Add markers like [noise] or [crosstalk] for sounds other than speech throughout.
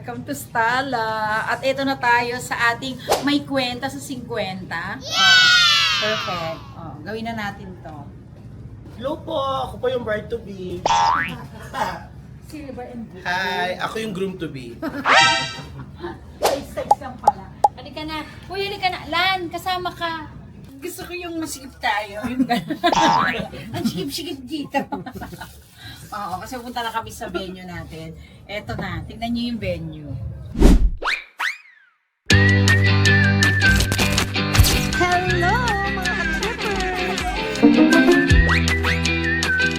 Welcome to Stala. At ito na tayo sa ating may kwenta sa 50. perfect. Oh, gawin na natin to. Hello po, ako po yung bride to be. Silver and blue. Hi, ako yung groom to be. [laughs] Size-size lang pala. Halika na. Uy, halika na. Lan, kasama ka. Gusto ko yung masikip tayo. Yung gano'n. [laughs] Ang sikip-sikip dito. [laughs] Oo, kasi pupunta na kami sa venue natin. Eto na, tingnan niyo yung venue. Hello, mga ka-trippers!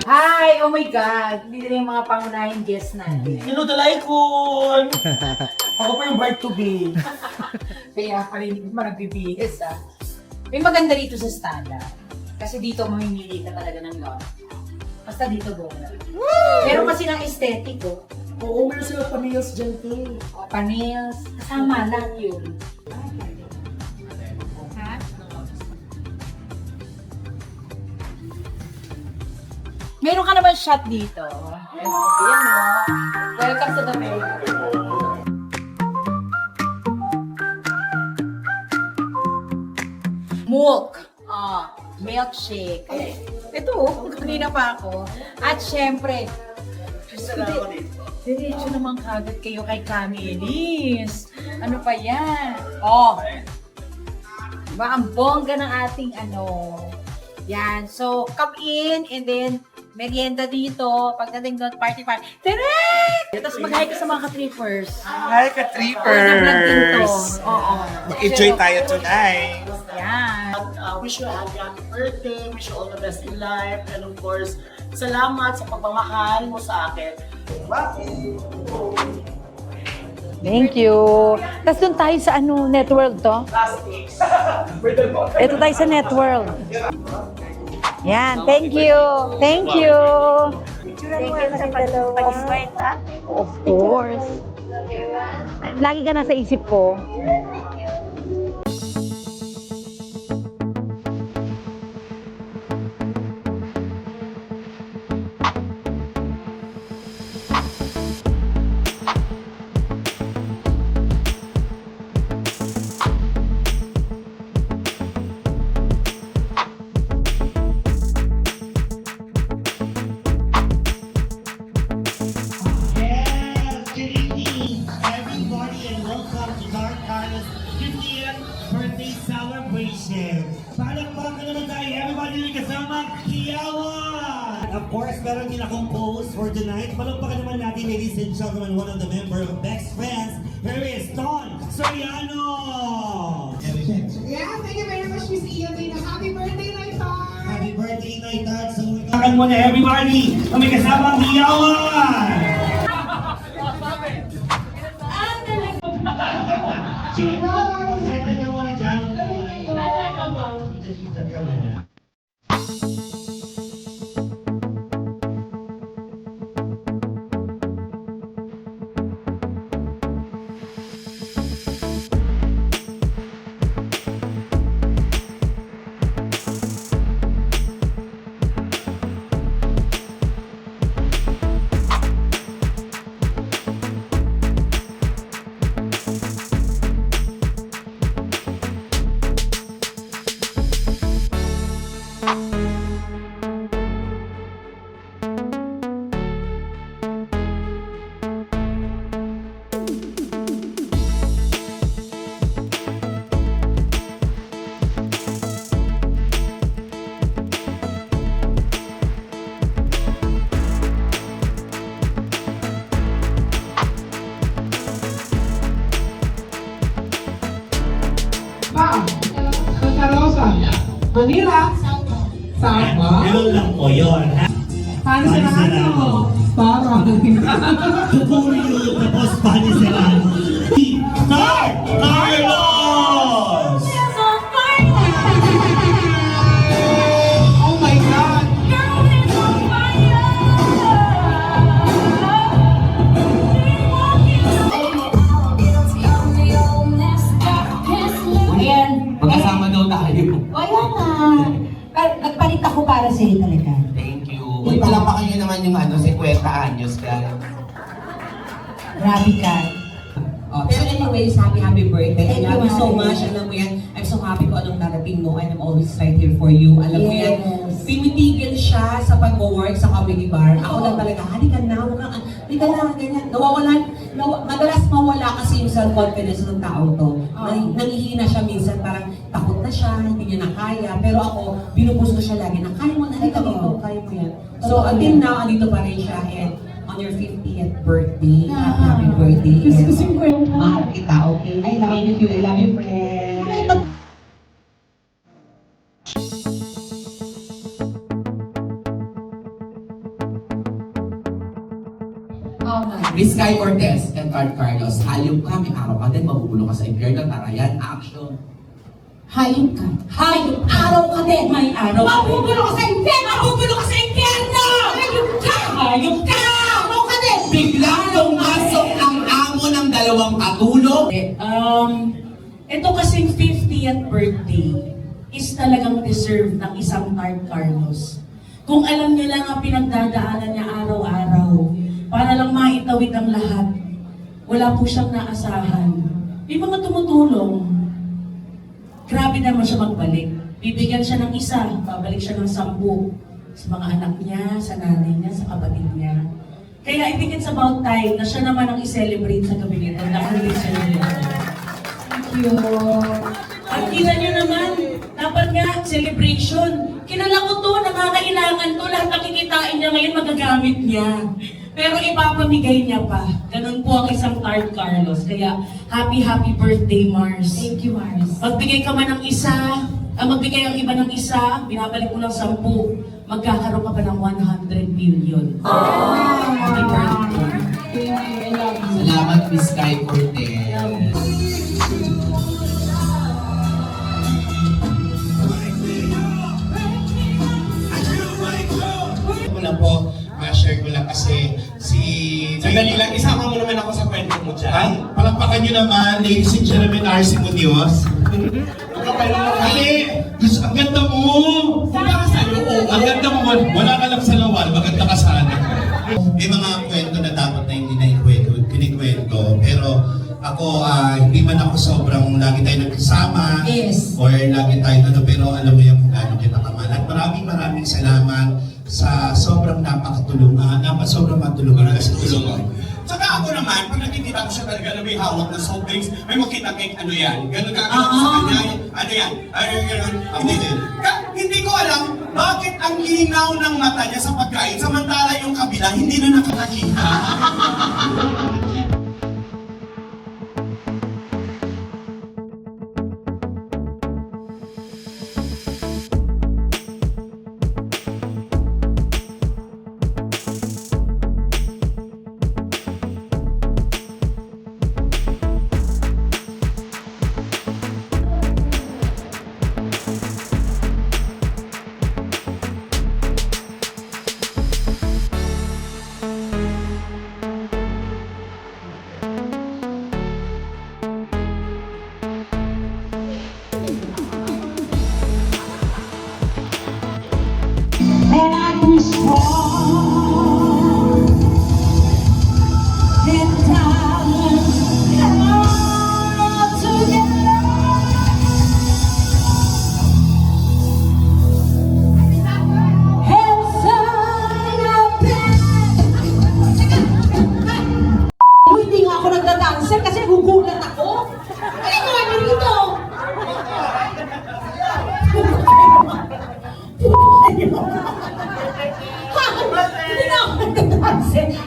Hi! Oh my God! Dito na yung mga pangunahing guests natin. Hello, Dalaykon! ako po yung bride to be. [laughs] Kaya pala hindi ko managbibihis ah. May maganda dito sa Standa. Kasi dito mamimili ka talaga ng lot. Basta dito go. Pero kasi ng aesthetic oh. Oo, meron sila panayos dyan to. O, panels. Kasama lang yun. Ha? Meron ka naman shot dito. Ayan mo. Welcome to the venue. Milk. Ah, milkshake. Ito, oh, [laughs] kanina pa ako. At syempre, Salamat din. diretso naman kagad kayo kay Camilis. Ano pa yan? Oh, diba, ang bongga ng ating ano. Yan, so come in and then merienda dito. Pagdating doon, party party. Direct! Tapos mag-hi ka sa mga ka-trippers. Hi, ka-trippers! Oo. Mag-enjoy tayo tonight. Yan. Uh, wish you a happy, birthday, wish you all the best in life, and of course, salamat sa pagmamahal mo sa akin. Thank you. Tapos doon tayo sa ano, Networld to? Ito tayo sa Networld. Yan, thank you. Thank you. Thank you sa pag-iskwenta. Of course. Lagi ka nasa isip ko. Kiawan! Of course, meron din akong post for tonight. Palakpakan naman natin, ladies and gentlemen, one of the member of Bex Friends. Here is Don Soriano! Yeah, thank you very much, Miss Ian. Happy birthday, Naitard! Happy birthday, Night Art! So, palakpakan muna, everybody, ang may kasamang Kiawan! Ma'am, yun. Paano sa ano? Parang. Pupuri yun, tapos paniserano. Start! Carlos! Oh my God! Ayan. Magkasama daw tayo. Na. Pero iyo talaga. Thank you. Uy, palampakan nyo naman yung ano, 50 anyos ka. Grabe ka. anyways, happy, happy birthday. Thank I love you, so much. Alam mo yan, so happy kung anong narating mo and I'm always right here for you. Alam mo yan, Yes. timitigil siya sa pag-work sa comedy bar. Ako lang talaga, halika na, huwag ka, halika na, ganyan. Nawawalan, nawa, madalas mawala kasi yung self-confidence ng taong to. Nang, nangihina siya minsan, parang takot na siya, hindi niya na kaya. Pero ako, binubus ko siya lagi na, kaya mo na, halika dito, kaya mo yan. So, until now, andito pa rin siya. And on your 50th birthday, happy, Ah. happy birthday. Gustusin ko yun. Mahal kita, okay? I love you, I love you, friend. Sky Cortez and Card Carlos, hayop ka, may araw ka din, mabubulo ka sa impyerno, tarayan, action. Hayop ka. Hayop, araw ka din, may araw. Mabubulo ka sa impyerno! Mabubulo ka sa impyerno! Hayop ka! Hayop ka! Araw ka din! Bigla pumasok ang amo ng dalawang katulong. Um, ito kasing 50th birthday is talagang deserve ng isang Card Carlos. Kung alam niyo lang ang pinagdadaanan niya araw-araw, para lang maitawid ang lahat, wala po siyang naasahan. May mga tumutulong. Grabe naman siya magbalik. Bibigyan siya ng isa, babalik siya ng sampu. Sa mga anak niya, sa nanay niya, sa kapatid niya. Kaya I think it's about time na siya naman ang i-celebrate sa gabi nito. Na-conviction niya. Thank you. Ang kita niyo naman, dapat nga, celebration. Kilala ko to, nakakailangan to, lahat ng kikitain niya ngayon magagamit niya. Pero ipapamigay niya pa. Ganun po ang isang Tart Carlos. Kaya, happy, happy birthday, Mars. Thank you, Mars. Magbigay ka man ng isa, ang magbigay ang iba ng isa, binabalik mo ng sampu, magkakaroon ka pa ng 100 million. Happy birthday. Salamat, Miss Sky Cortez. Dyan. Ay, palakpakan nyo naman, ladies and gentlemen, RC Munoz. Ali, gusto, ang ganda mo! Punta ka sa'yo, oo. Ang ganda mo, wala ka lang sa lawal, maganda ka sana. May mga kwento na dapat na hindi na ikwento, kinikwento, pero ako, ah, hindi man ako sobrang lagi tayo nagkasama, Yes. or lagi tayo ano, pero alam mo yung kung gaano kita kamahal. At maraming maraming salamat sa sobrang napakatulungan, napat sobrang matulungan kasi tulungan. Saka ako naman, pag nakikita ko siya talaga na may hawak na soft drinks, may makita cake, ano yan? Ganun ka ako sa kanya, ano yan? Ano yan? Ganun. Hindi, ka- hindi ko alam bakit ang linaw ng mata niya sa pagkain, samantala yung kabila hindi na nakakakita. [laughs] Hindi 20,000.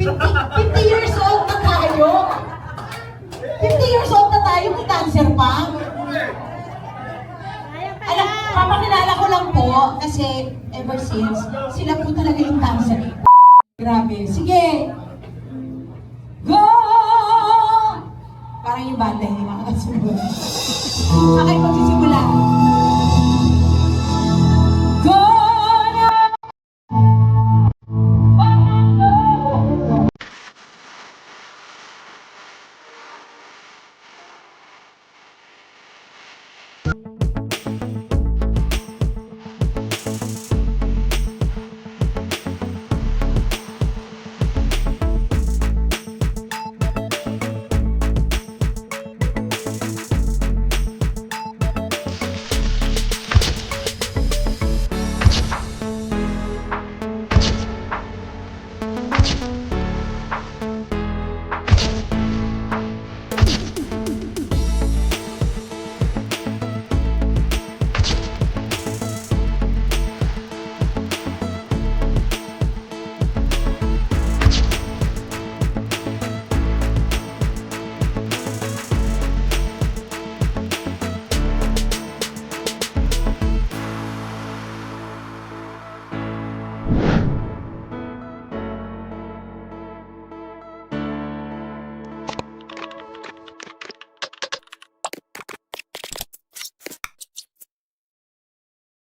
50 years old na tayo. 50 years old na tayo, may cancer pa. Alam, papakilala ko lang po, kasi ever since, sila po talaga yung cancer. Grabe. Sige. Go! Parang yung banda, hindi makakasunod. Okay, magsisimula.